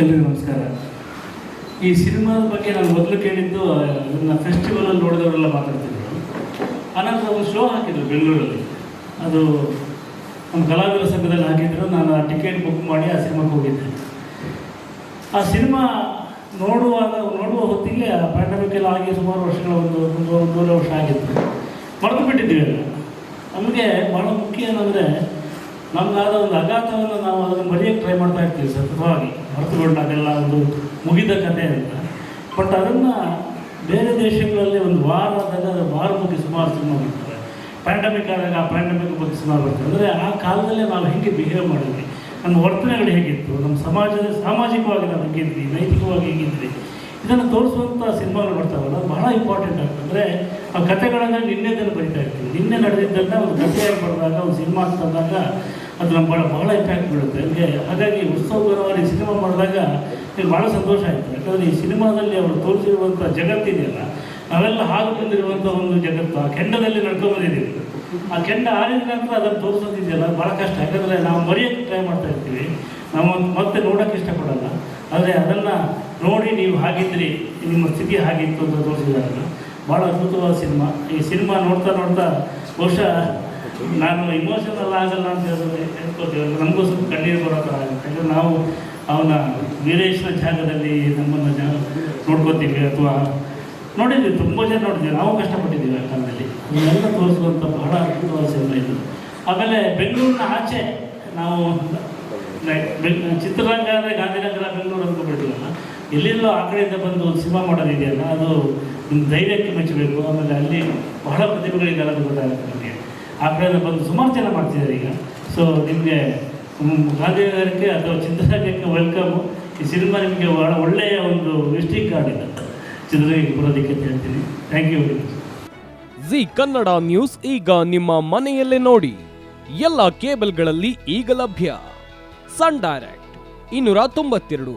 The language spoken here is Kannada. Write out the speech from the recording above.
ಎಲ್ರಿಗೂ ನಮಸ್ಕಾರ. ಈ ಸಿನಿಮಾದ ಬಗ್ಗೆ ನಾನು ಮೊದಲು ಕೇಳಿದ್ದು ನನ್ನ ಫೆಸ್ಟಿವಲಲ್ಲಿ ನೋಡಿದವರೆಲ್ಲ ಮಾತಾಡ್ತಿದ್ರು. ಅನಂತರ ಒಂದು ಶೋ ಹಾಕಿದ್ರು ಬೆಂಗಳೂರಲ್ಲಿ. ಅದು ನಮ್ಮ ಕಲಾವಿದರ ಸಂಘದಲ್ಲಿ ಹಾಕಿದ್ರು. ನಾನು ಆ ಟಿಕೆಟ್ ಬುಕ್ ಮಾಡಿ ಆ ಸಿನಿಮಾಗೆ ಹೋಗಿದ್ದೆ. ಆ ಸಿನಿಮಾ ನೋಡುವಾಗ, ನೋಡುವ ಹೊತ್ತಿಗೆ ಆ ಪ್ಯಾಂಡಮಿಕ್ ಎಲ್ಲ ಆಗಿ ಸುಮಾರು ವರ್ಷಗಳ ಒಂದು ಒಂದು ಒಂದೂವರೆ ವರ್ಷ ಆಗಿತ್ತು. ಮರೆತು ಬಿಟ್ಟಿದ್ದೀವಿ ನಮಗೆ ಭಾಳ ಮುಖ್ಯ ಏನಂದರೆ ನಮಗಾದ ಒಂದು ಆಘಾತವನ್ನು ನಾವು ಅದನ್ನು ಮರೆಯೋಕ್ಕೆ ಟ್ರೈ ಮಾಡ್ತಾ ಇರ್ತೀವಿ ಸತತವಾಗಿ ಹೊರತುಗೊಂಡು ಅದೆಲ್ಲ ಒಂದು ಮುಗಿದ ಕಥೆ ಅಂತ. ಬಟ್ ಅದನ್ನು ಬೇರೆ ದೇಶಗಳಲ್ಲಿ ಒಂದು ವಾರ ಆದಾಗ ವಾರ ಬಗ್ಗೆ ಸುಮಾರು ಸಿನಿಮಾ ಬರ್ತಾರೆ ಪ್ಯಾಂಡಮಿಕ್ ಆದಾಗ ಆ ಪ್ಯಾಂಡಮಿಕ್ ಬಗ್ಗೆ ಸುಮಾರು ಬರ್ತದೆ. ಅಂದರೆ ಆ ಕಾಲದಲ್ಲೇ ನಾವು ಹೇಗೆ ಬಿಹೇವ್ ಮಾಡಿದ್ವಿ? ನಮ್ಮ ವರ್ತನೆಗಳು ಹೇಗಿತ್ತು? ನಮ್ಮ ಸಮಾಜದ ಸಾಮಾಜಿಕವಾಗಿ ನಾವು ಹೇಗಿದ್ವಿ? ನೈತಿಕವಾಗಿ ಹೇಗಿದ್ವಿ? ಇದನ್ನು ತೋರಿಸುವಂಥ ಸಿನಿಮಾಗಳು ಬರ್ತಾವಲ್ಲ ಬಹಳ ಇಂಪಾರ್ಟೆಂಟ್ ಆಗ್ತದೆ. ಅಂದರೆ ಆ ಕಥೆಗಳನ್ನು ನಿನ್ನೆದನ್ನು ಬರಿತಾ ಇರ್ತೀವಿ. ನಿನ್ನೆ ನಡೆದಿದ್ದನ್ನು ಒಂದು ಕಥೆಯಾಗಿ ಬರೆದಾಗ ಒಂದು ಸಿನಿಮಾ ತಂದಾಗ ಅದು ನಮ್ಮ ಭಾಳ ಬಹಳ ಇಂಪ್ಯಾಕ್ಟ್ ಬೀಳುತ್ತೆ. ನನಗೆ ಹಾಗಾಗಿ ಉತ್ಸವವಾಗಿ ಸಿನಿಮಾ ಮಾಡಿದಾಗ ನನಗೆ ಭಾಳ ಸಂತೋಷ ಆಯಿತು. ಯಾಕಂದರೆ ಈ ಸಿನಿಮಾದಲ್ಲಿ ಅವರು ತೋರಿಸಿರುವಂಥ ಜಗತ್ತಿದೆಯಲ್ಲ ನಾವೆಲ್ಲ ಹಾಗೆ ಬಂದಿರುವಂಥ ಒಂದು ಜಗತ್ತು, ಆ ಕೆಂಡದಲ್ಲಿ ನಡ್ಕೊಂಬಂದಿದ್ದೀವಿ ಆ ಕೆಂಡ ಆರಿದ ನಂತರ ಅದನ್ನು ತೋರಿಸೋದಿದೆಯಲ್ಲ ಭಾಳ ಕಷ್ಟ. ಯಾಕಂದರೆ ನಾವು ಮರೆಯೋಕ್ಕೆ ಟ್ರೈ ಮಾಡ್ತಾ ಇರ್ತೀವಿ. ನಾವು ಮತ್ತೆ ನೋಡೋಕ್ಕೆ ಇಷ್ಟಪಡೋಲ್ಲ. ಆದರೆ ಅದನ್ನು ನೋಡಿ ನೀವು ಹಾಗಿದ್ರಿ, ನಿಮ್ಮ ಸ್ಥಿತಿ ಹಾಗಿತ್ತು ಅಂತ ತೋರಿಸಿದಾಗ ಭಾಳ ಅದ್ಭುತವಾದ ಸಿನಿಮಾ. ಈ ಸಿನಿಮಾ ನೋಡ್ತಾ ನೋಡ್ತಾ ಬಹುಶಃ ನಾನು ಇಮೋಷನಲ್ ಆಗಲ್ಲ ಅಂತ ಹೇಳಿದ್ರೆ ಹೇಳ್ಕೊತೀವಿ ನಮಗೂ ಸ್ವಲ್ಪ ಕಣ್ಣೀರು ಬರೋ ಥರ ಆಗುತ್ತೆ. ಯಾಕಂದರೆ ನಾವು ಅವನ ವೀರೇಶ್ವರ ಜಾಗದಲ್ಲಿ ನಮ್ಮನ್ನು ಜಾಗ ನೋಡ್ಕೋತೀವಿ ಅಥವಾ ನೋಡಿದ್ವಿ, ತುಂಬ ಜನ ನೋಡಿದ್ವಿ. ನಾವು ಕಷ್ಟಪಟ್ಟಿದ್ದೀವಿ ಆ ಕಾಲದಲ್ಲಿ. ಎಲ್ಲ ತೋರಿಸುವಂಥ ಬಹಳ ಅದ್ಭುತವಾದ ಸಿನಿಮಾ ಇದು. ಆಮೇಲೆ ಬೆಂಗಳೂರಿನ ಆಚೆ ನಾವು ಚಿತ್ರರಂಗ ಅಂದರೆ ಗಾಂಧಿನಗರ, ಬೆಂಗಳೂರು ಅಂದ್ಕೊಬಿಡ್ತೀವಲ್ಲ ಎಲ್ಲೆಲ್ಲೋ ಆ ಕಡೆಯಿಂದ ಬಂದು ಒಂದು ಸಿನಿಮಾ ಮಾಡೋದಿದೆಯಲ್ಲ, ಅದು ನಿಮ್ಮ ಧೈರ್ಯಕ್ಕೆ ಮೆಚ್ಚಬೇಕು. ಆಮೇಲೆ ಅಲ್ಲಿ ಬಹಳ ಪ್ರತಿಭೆಗಳಿಗೆಲ್ಲ ಗೊತ್ತಾಗುತ್ತೆ ನಮಗೆ. ಆ ಕಡೆಯಿಂದ ಬಂದು ಸುಮಾರು ಜನ ಮಾಡ್ತಿದ್ದಾರೆ ಈಗ. ಸೊ ನಿಮಗೆ ಗಾಂಧಿನಗರಕ್ಕೆ ಅಥವಾ ಚಿತ್ರರಂಗಕ್ಕೆ ವೆಲ್ಕಮ್ ಈ ಸಿನಿಮಾ ನಿಮಗೆ ಬಹಳ ಒಳ್ಳೆಯ ಒಂದು ವಿಸಿಟಿಂಗ್ ಕಾರ್ಡ್ ಇದೆ. ಚಿತ್ರರಂಗಕ್ಕೆ ಬರೋದಕ್ಕೆ ಅಂತ ಹೇಳ್ತೀನಿ. Thank you very much Zee Kannada News ಈಗ ನಿಮ್ಮ ಮನೆಯಲ್ಲೇ ನೋಡಿ. ಎಲ್ಲ ಕೇಬಲ್ಗಳಲ್ಲಿ ಈಗ ಲಭ್ಯ. ಸನ್ ಡೈರೆಕ್ಟ್, ಇನ್ನೂರ ತೊಂಬತ್ತೆರಡು.